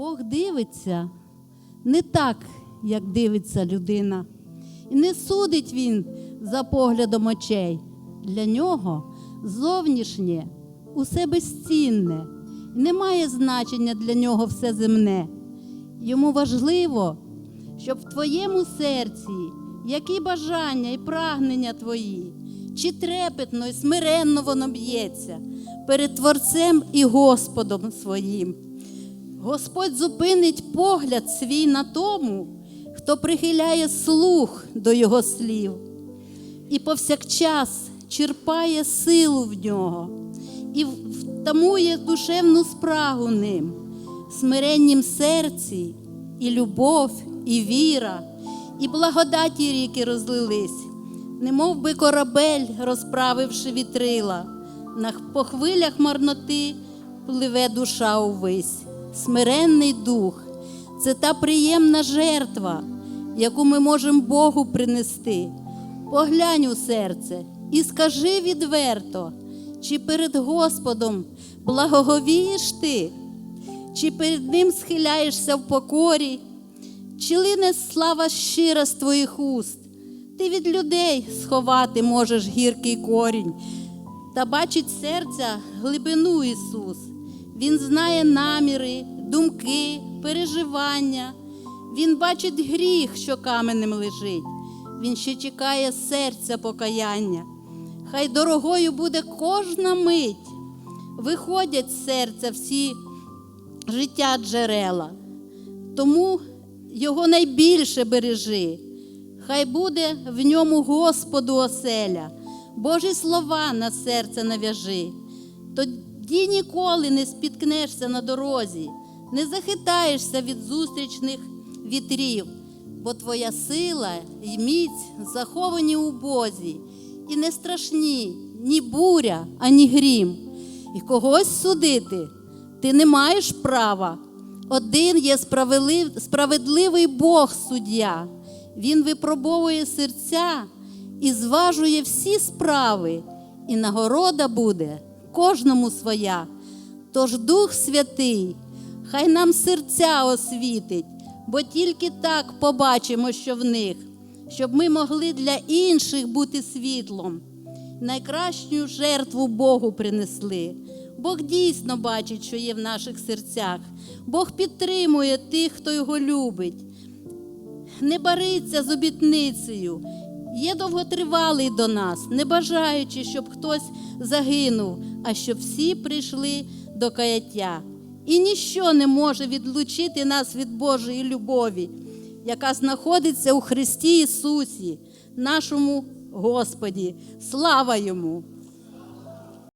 Бог дивиться не так, як дивиться людина. І не судить він за поглядом очей. Для нього зовнішнє усе безцінне, не має значення для нього все земне. Йому важливо, щоб в твоєму серці які бажання і прагнення твої, чи трепетно і смиренно воно б'ється перед Творцем і Господом своїм. Господь зупинить погляд свій на тому, хто прихиляє слух до Його слів, і повсякчас черпає силу в нього і втамує душевну спрагу ним, смиреннім серці, і любов, і віра, і благодаті ріки розлились, немов би корабель, розправивши вітрила, на по хвилях марноти пливе душа увесь, смиренний дух. Це та приємна жертва, яку ми можемо Богу принести. Поглянь у серце і скажи відверто, чи перед Господом благоговієш ти, чи перед Ним схиляєшся в покорі, чи лине слава щира з твоїх уст, ти від людей сховати можеш гіркий корінь, та бачить серця глибину Ісус. Він знає наміри, думки, переживання. Він бачить гріх, що каменем лежить. Він ще чекає серця покаяння. Хай дорогою буде кожна мить. Виходять з серця всі життя джерела. Тому його найбільше бережи. Хай буде в ньому Господу оселя, Божі слова на серце нав'яжи. Тоді ніколи не спіткнешся на дорозі, не захитаєшся від зустрічних вітрів, бо твоя сила й міць заховані у Бозі, і не страшні ні буря, ані грім. І когось судити ти не маєш права. Один є справедливий Бог суддя. Він випробовує серця і зважує всі справи, і нагорода буде кожному своя. Тож Дух Святий, хай нам серця освітить, бо тільки так побачимо, що в них, щоб ми могли для інших бути світлом. Найкращу жертву Богу принесли. Бог дійсно бачить, що є в наших серцях. Бог підтримує тих, хто його любить. Не бариться з обітницею. Є довготривалий до нас, не бажаючи, щоб хтось загинув, а щоб всі прийшли до каяття. І ніщо не може відлучити нас від Божої любові, яка знаходиться у Христі Ісусі, нашому Господі. Слава Йому!